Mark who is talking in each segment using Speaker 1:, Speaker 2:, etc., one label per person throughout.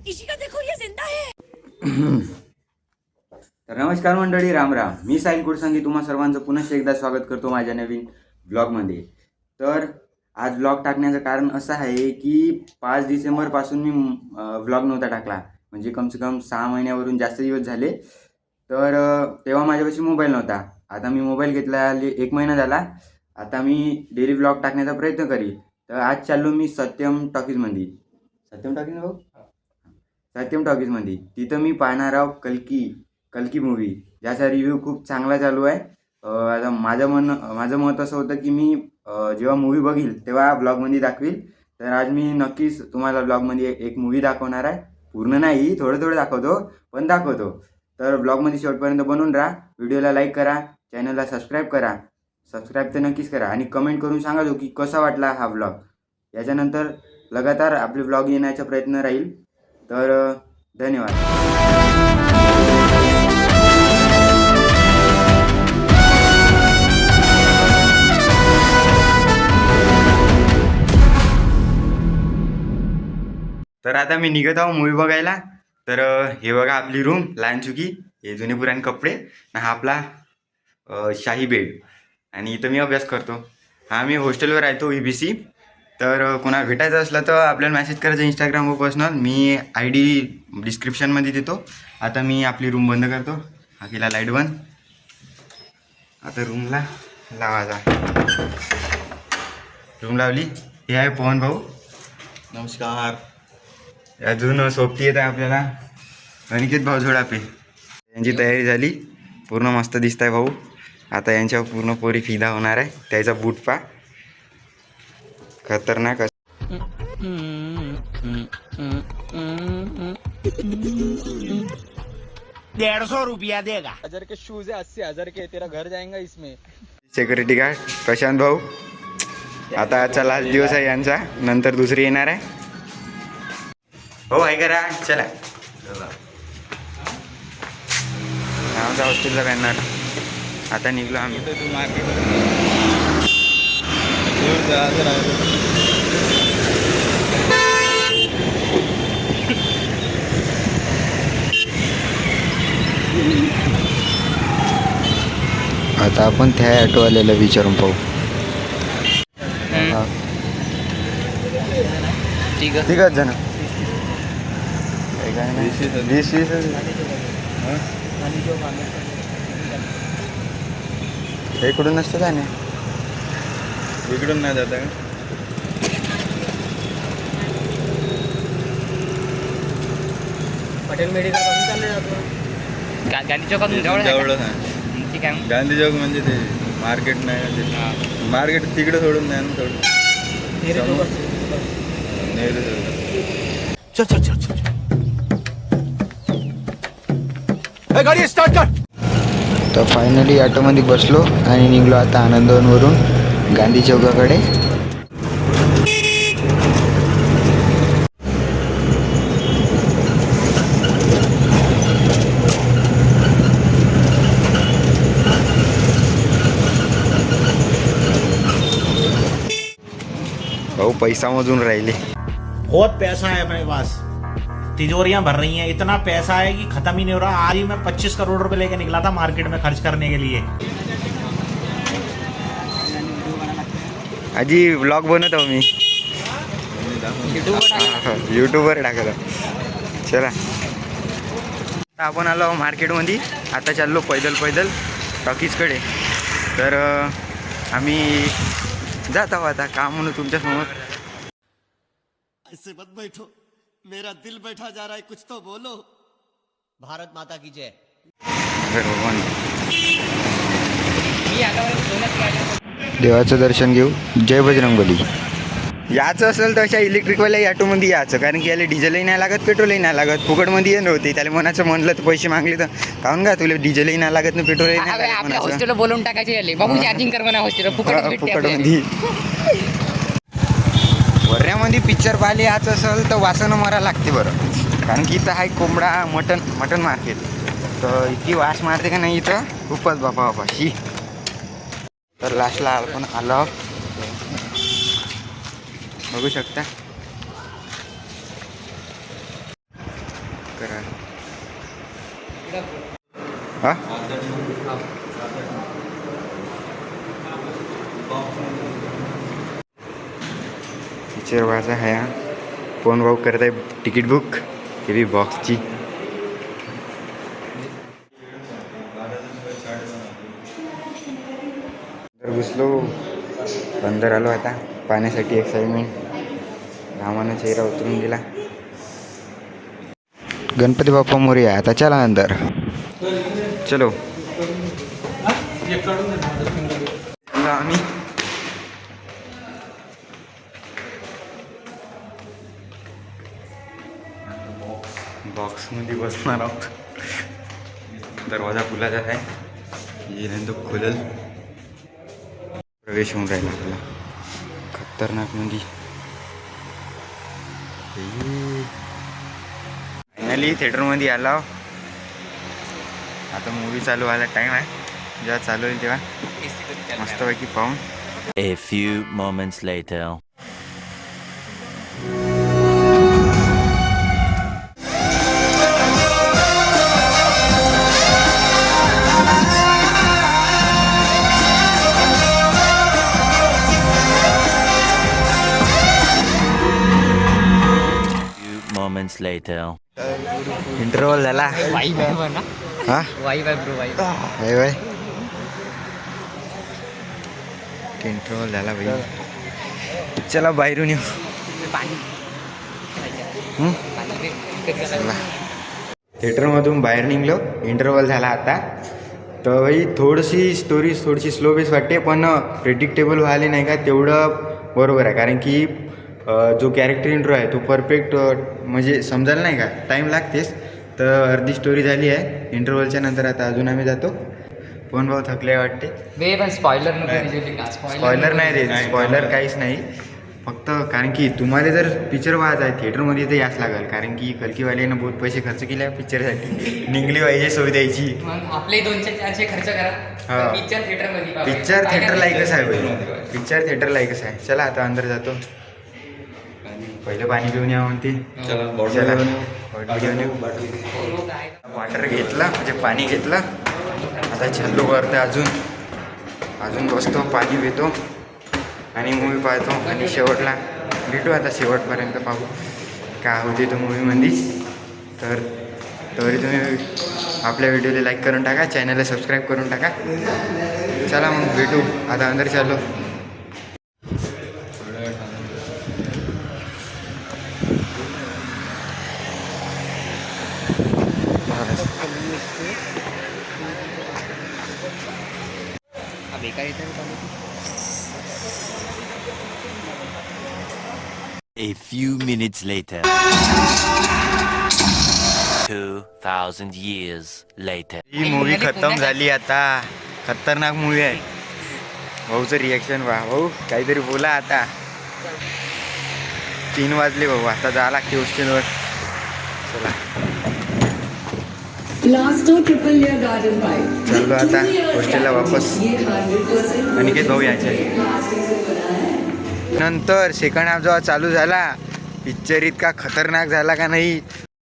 Speaker 1: देखो ये जिंदा है
Speaker 2: तर नमस्कार मंडळी राम राम. मी साहिल कुडसंगी तुम्हा सर्वांचं पुन्हा एकदा स्वागत करतो माझ्या नवीन ब्लॉगमध्ये. तर आज ब्लॉग टाकण्याचं कारण असं आहे की पाच डिसेंबरपासून मी ब्लॉग नव्हता टाकला. म्हणजे कमसे कम सहा महिन्यावरून जास्त दिवस झाले. तर तेव्हा माझ्यापाशी मोबाईल नव्हता. आता मी मोबाईल घेतला एक महिना झाला. आता मी डेली ब्लॉग टाकण्याचा प्रयत्न करीन. तर आज चाललो मी सत्यम टॉकीजमध्ये. सत्यम टॉकीज भाऊ? सत्यम टॉकीजमध्ये तिथं मी पाहणार आहो कल्की कल्की मूवी ज्याचा रिव्ह्यू खूप चांगला चालू आहे. आता माझं मन माझं मत असं होतं की मी जेव्हा मूवी बघील तेव्हा ब्लॉगमध्ये दाखवील. तर आज मी नक्कीच तुम्हाला ब्लॉगमध्ये एक मूवी दाखवणार आहे. पूर्ण नाही थोडं थोडं दाखवतो पण दाखवतो. तर ब्लॉगमध्ये शेवटपर्यंत बनवून राहा. व्हिडिओला लाईक करा चॅनलला सबस्क्राईब करा. सबस्क्राईब तर नक्कीच करा. आणि कमेंट करून सांगा जो की कसा वाटला हा ब्लॉग याच्यानंतर लगातार आपले ब्लॉग येण्याचा प्रयत्न राहील. तर धन्यवाद. तर आता मी निघत आहो मूवी बघायला. तर हे बघा आपली रूम लहान चुकी हे जुने पुराणे कपडे हा आपला शाही बेड आणि इथं मी अभ्यास करतो. हा मी हॉस्टेलवर राहतो ई बी सी तर कोणाला भेटायचं असलं तर आपल्याला मेसेज करायचं इंस्टाग्रामवर पर्सनल मी आय डी डिस्क्रिप्शनमध्ये देतो. आता मी आपली रूम बंद करतो. हा केला लाइट बंद. आता रूमला लावायचा रूम लावली. हे आहे पवन भाऊ. नमस्कार. अजून सोबती येत आहे आपल्याला. अनिकेत भाऊ झोडापे यांची तयारी झाली. पूर्ण मस्त दिसत आहे भाऊ. आता यांच्या पूर्ण पोरी फिदा होणार आहे. त्याचा बूट पा खतरनाक अस-
Speaker 3: डेढ़ सौ रुपया देगा।
Speaker 4: हजार के शूज है अस्सी हजार के तेरा घर जाएगा इसमें।
Speaker 2: सिक्युरिटी गार्ड प्रशांत भाऊ आता आजचा लास्ट दिवस आहे यांचा नंतर दुसरी येणार आहे. हो आहे करा चला. आमचा हॉस्टेलला राहणार आता निघलो आम्ही
Speaker 4: तो तू मार्केट दूर जा जरा
Speaker 2: आता आपण त्या ॲटोवाल्याला विचारून पाहू.
Speaker 4: ठीक
Speaker 2: तिघच जण. वीस वीस. हे? कुठून नसतं काय नाही
Speaker 4: इकडून नाही जाता का?
Speaker 3: पटेल मेडिकलपासून चालले जातो.
Speaker 5: गांधी चौकातून जवळ आहे
Speaker 4: जवळच
Speaker 5: का?
Speaker 4: आहे.
Speaker 5: ठीक आहे
Speaker 4: गांधी चौक म्हणजे ते मार्केट नाही ते? मार्केट तिकडे सोडून नाही ना थोडं. नेहरू चौक.
Speaker 3: चल चल चल चल
Speaker 2: तर फायनली ऑटोमध्ये बसलो आणि निघलो आता आनंदवनवरून गांधी चौकाकडे भाऊ, पैसा मोजून राहिले.
Speaker 3: बहुत पैसा है मेरे पास। तिजोरियाँ भर रही हैं। इतना पैसा है कि खत्म ही नहीं हो रहा। आज ही मैं 25 करोड़ रुपए लेके निकला था मार्केट में खर्च करने के लिए।
Speaker 2: आजी ब्लॉग बनवत आहो. मी यूट्यूबवर टाकलं चला. आता आपण आलो आहो मार्केटमध्ये. आता चाललो पैदल पैदल टॉकीजकडे. तर आम्ही जात आहोत आता का म्हणू तुमच्यासमोर
Speaker 6: ऐसे मत बैठो. मेरा दिल बैठा जा रहा है कुछ तो बोलो. भारत माता की जय.
Speaker 2: भगवान देवाचं दर्शन घेऊ. जय बजरंगबली. याचं असेल तर अशा इलेक्ट्रिकवाल्या ऑटोमध्ये यायचं कारण की याला डिझेलही नाही लागत पेट्रोलही नाही लागत. फुकटमध्ये येणं होते. त्याला मनाचं म्हणलं तर पैसे मागले तर. काहून का तुला डिझेलही नाही लागत ना पेट्रोलही नाही
Speaker 5: बोलवून टाकायचे आले बाबू चार्जिंग कर म्हणा हॉस्टेल फुकट.
Speaker 2: फुकटमध्ये पिक्चर पाहिले याच असेल तर वासानं मारा लागते बरं. कारण की इथं आहे कोंबडा मटन मटन मार्केट तर इतकी वास मारते का नाही इथं? खूपच बापा बापा. शी. तर लास्टला आपण आलो बघू शकता. करा. हा? टीचर वाजा ह्या. फोन भाऊ करत आहे तिकीट बुक हे बॉक्सची अंदर आलो आता. पाण्यासाठी एक्साइटमेंट रामानं चेहरा उतरून गेला गणपती बाप्पा मोर्या आता चला अंदर चलो. आम्ही. बॉक्समध्ये बसणार आहोत. दरवाजा खुलाचा आहे. येईपर्यंत खुलल. प्रवेश होऊन राहिला आपला. खतरनाकमध्ये फायनली थिएटरमध्ये आला. आता मूवी चालू व्हायला टाईम आहे. जेव्हा चालू होईल तेव्हा. मस्तपैकी पाहून.
Speaker 1: A few moments later.
Speaker 5: Bro vibe
Speaker 2: bye bye interval झाला भाई. चला बाहेरून येऊ.
Speaker 5: पाणी.
Speaker 2: हं?
Speaker 5: पाणी रे. कधी
Speaker 2: चला. थिएटरमधून बाहेर निघलो. इंटरव्हल झाला आता. तर भाई थोडीशी स्टोरी थोडीशी स्लो बेस वाटते पण प्रेडिक्टेबल व्हायला नाही का तेवढं बरोबर आहे. कारण की अं, जो कॅरेक्टर इंट्रो आहे तो परफेक्ट म्हणजे समजायला नाही का? टाईम लागतेच. तर अर्धी स्टोरी झाली आहे. इंटरव्हलच्या नंतर आता अजून आम्ही जातो. पण भाऊ थकले वाटते?
Speaker 5: पण स्पॉइलर नको
Speaker 2: स्पॉइलर नाही. देत स्पॉइलर काहीच नाही. फक्त कारण की तुम्हाला जर पिक्चर वाहायचा आहे थिएटरमध्ये तर याच लागेल. कारण की कलकीवाल्यानं बहुत पैसे खर्च केले पिक्चरसाठी निघली पाहिजे सोय द्यायची.
Speaker 5: आपले दोनशे चारशे खर्च. करा. पिक्चर थिएटरमध्ये बघा.
Speaker 2: पिक्चर
Speaker 5: काय
Speaker 2: थिएटर
Speaker 5: काय
Speaker 2: लायकच आहे पिक्चर थिएटर लायकच आहे. चला आता अंदर जातो. पहिले पाणी पिऊन या म्हणते.
Speaker 4: चला
Speaker 2: चला घेऊन? वॉटर घेतला म्हणजे पाणी घेतलं. आता छल्लो वरते अजून. अजून बसतो पाणी पितो. आणि मूवी पाहतो. आणि शेवटला भेटू आता शेवटपर्यंत पाहू. काय होते तो मूवीमध्ये तर तरी तुम्ही आपल्या व्हिडिओला लाईक करून टाका. चॅनलला सबस्क्राईब करून टाका. चला मग भेटू. आता अंदर चाललो
Speaker 5: हा, बेकार इथे चालू.
Speaker 1: A few minutes later. 2000 years later.
Speaker 2: ही मूवी खतम झाली आता. खतरनाक मूवी आहे. भाऊचं रिॲक्शन वा भाऊ काहीतरी बोला आता. तीन वाजले भाऊ. आता जा लागते हॉस्टेलवर चला. चाललो आता. हॉस्टेलला वापस.
Speaker 7: ये 100%
Speaker 2: अनिकेत भाऊ यायचे. नंतर सेकंड हाफ जेव्हा चालू झाला. पिक्चर इतका खतरनाक झाला का नाही?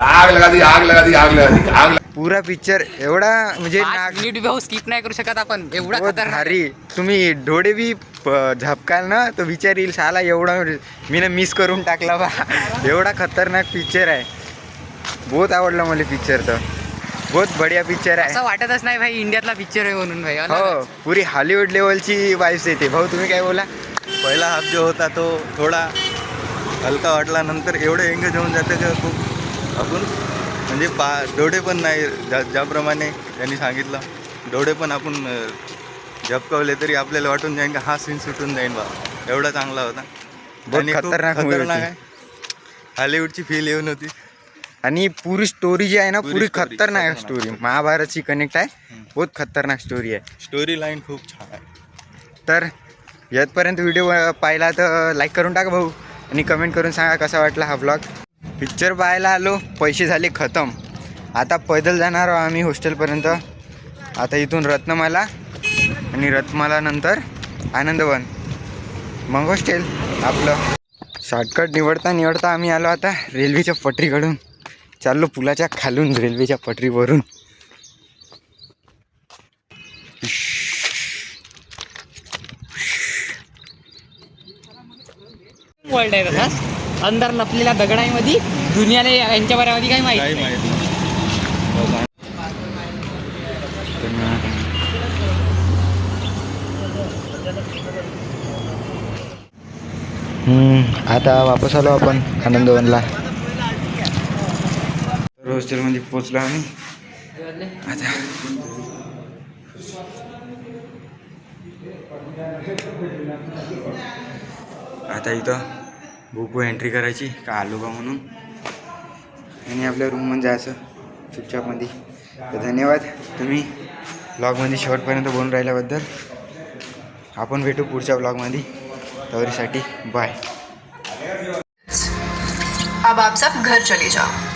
Speaker 8: आग लगा दी आग लगा दी आग लगा दी आग
Speaker 2: पुरा पिक्चर एवढा म्हणजे
Speaker 5: पाच मिनिट भाऊ स्किप नाही करू शकत आपण. एवढा
Speaker 2: बहुत
Speaker 5: खतरनाक
Speaker 2: भारी. तुम्ही डोळे बी प- झपकाल ना तो विचार येईल साला एवढा मी मिस करून टाकला बा. एवढा खतरनाक पिक्चर आहे. बहुत आवडला मला पिक्चर तर. बहुत बढिया पिक्चर आहे.
Speaker 5: असं वाटतच नाही भाई इंडियातला पिक्चर आहे म्हणून भाई.
Speaker 2: हो पुरी हॉलिवूड लेवलची वाईफ्स येते. भाऊ तुम्ही काय बोला?
Speaker 4: पहिला हाफ जो होता तो थोडा हलका वाटला नंतर एवढं एंगेज होऊन जातं की खूप आपण म्हणजे पा डोळे पण नाही ज्या ज्याप्रमाणे त्यांनी सांगितलं डोळे पण आपण झपकवले तरी आपल्याला वाटून जाईन का हा सीन सुटून जाईन बा. एवढा चांगला होता. आणि
Speaker 2: खतरनाक
Speaker 4: खतरनाक. आहे. हॉलिवूडची फील येऊन होती.
Speaker 2: आणि पुरी स्टोरी जी आहे ना
Speaker 4: पुरी
Speaker 2: खतरनाक. स्टोरी महाभारतची कनेक्ट आहे. बहुत खतरनाक स्टोरी आहे.
Speaker 4: स्टोरी लाईन खूप छान आहे.
Speaker 2: तर येतपर्यंत व्हिडिओ पाहिला तर लाईक करून टाका भाऊ. आणि कमेंट करून सांगा कसा वाटला हा ब्लॉग पिक्चर पाहायला आलो पैसे झाले खतम. आता पैदल जाणार आहोत आम्ही हॉस्टेलपर्यंत आता इथून रत्नमाला आणि रत्नमालानंतर आनंदवन. मग हॉस्टेल आपलं. शॉर्टकट निवडता निवडता आम्ही आलो आता रेल्वेच्या पटरीकडून. चाललो पुलाच्या खालून रेल्वेच्या पटरीवरून.
Speaker 5: वर्ल्ड आहे तसाच अंदर लपलेल्या दगडांमध्ये दुनियाला यांच्या बऱ्यामध्ये काही माहिती
Speaker 4: काही
Speaker 5: नाही.
Speaker 4: माहीत नाही.
Speaker 2: आता वापस आलो आपण आनंदवनला. हॉस्टेलमध्ये पोचलो आम्ही. आता आता इथं बुक एंट्री करायची का आलो का म्हणून. आणि आपल्या रूममध्ये जायचं चुपचापमध्ये तर धन्यवाद. तुम्ही ब्लॉगमध्ये शेवटपर्यंत बोलून राहिल्याबद्दल. आपण भेटू पुढच्या ब्लॉगमध्ये तवरीसाठी बाय
Speaker 9: अब आप सब घर चले जाओ।